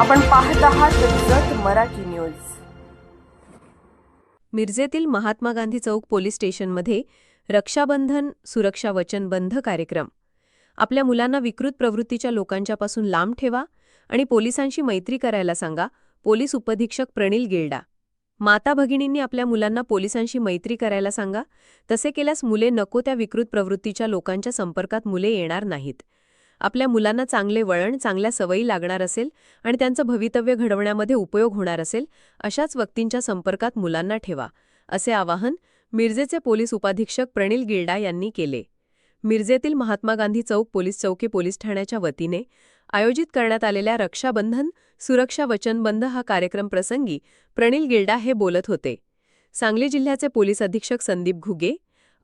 आपण पाहत आहात जत मराठी न्यूज. मिरजेतील महात्मा गांधी चौक पोलीस स्टेशनमध्ये रक्षाबंधन सुरक्षा वचनबंध कार्यक्रम. आपल्या मुलांना विकृत प्रवृत्तीच्या लोकांच्यापासून लांब ठेवा आणि पोलिसांशी मैत्री करायला सांगा पोलीस उपधीक्षक प्रणिल गिल्डा. माता भगिनींनी आपल्या मुलांना पोलिसांशी मैत्री करायला सांगा तसे केल्यास मुले नको त्या विकृत प्रवृत्तीच्या लोकांच्या संपर्कात मुले येणार नाहीत. आपल्या मुलांना चांगले वळण चांगल्या सवयी लागणार असेल आणि त्यांचं भवितव्य घडवण्यामध्ये उपयोग होणार असेल अशाच व्यक्तींच्या संपर्कात मुलांना ठेवा असे आवाहन मिरजेचे पोलीस उपाधीक्षक प्रणिल गिल्डा यांनी केले. मिरजेतील महात्मा गांधी चौक पोलीस चौकी पोलीस ठाण्याच्या वतीने आयोजित करण्यात आलेल्या रक्षाबंधन सुरक्षा वचनबंध हा कार्यक्रम प्रसंगी प्रणिल गिल्डा हे बोलत होते. सांगली जिल्ह्याचे पोलीस अधीक्षक संदीप घुगे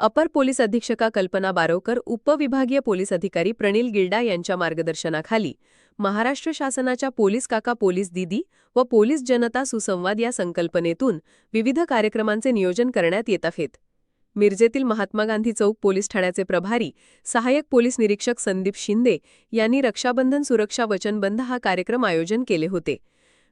अपर पोलीस अधीक्षका कल्पना बारोकर उपविभागीय पोलीस अधिकारी प्रणिल गिल्डा यांच्या मार्गदर्शनाखाली महाराष्ट्र शासनाच्या पोलीस काका पोलीस दिदी व पोलीस जनता सुसंवाद या संकल्पनेतून विविध कार्यक्रमांचे नियोजन करण्यात येत आहेत. मिरजेतील महात्मा गांधी चौक पोलीस ठाण्याचे प्रभारी सहाय्यक पोलीस निरीक्षक संदीप शिंदे यांनी रक्षाबंधन सुरक्षा वचनबंध हा कार्यक्रम आयोजन केले होते.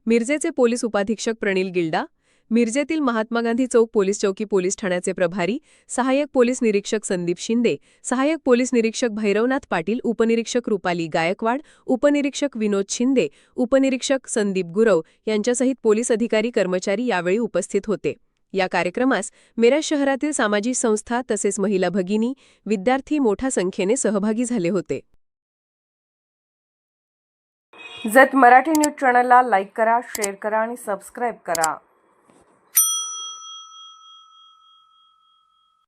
मिरजेचे पोलीस उपाधीक्षक प्रणिल गिल्डा मिरजेतील महात्मा गांधी चौक पोलीस चौकी पोलीस ठाण्याचे प्रभारी सहाय्यक पोलीस निरीक्षक संदीप शिंदे सहाय्यक पोलीस निरीक्षक भैरवनाथ पाटील उपनिरीक्षक रुपाली गायकवाड उपनिरीक्षक विनोद शिंदे उपनिरीक्षक संदीप गुरव यांच्यासहित पोलीस अधिकारी कर्मचारी यावेळी उपस्थित होते. या कार्यक्रमास मिरज शहरातील सामाजिक संस्था तसेच महिला भगिनी विद्यार्थी मोठ्या संख्येने सहभागी झाले होते. जत मराठी न्यूज चॅनलला लाईक करा शेअर करा आणि सबस्क्राईब करा.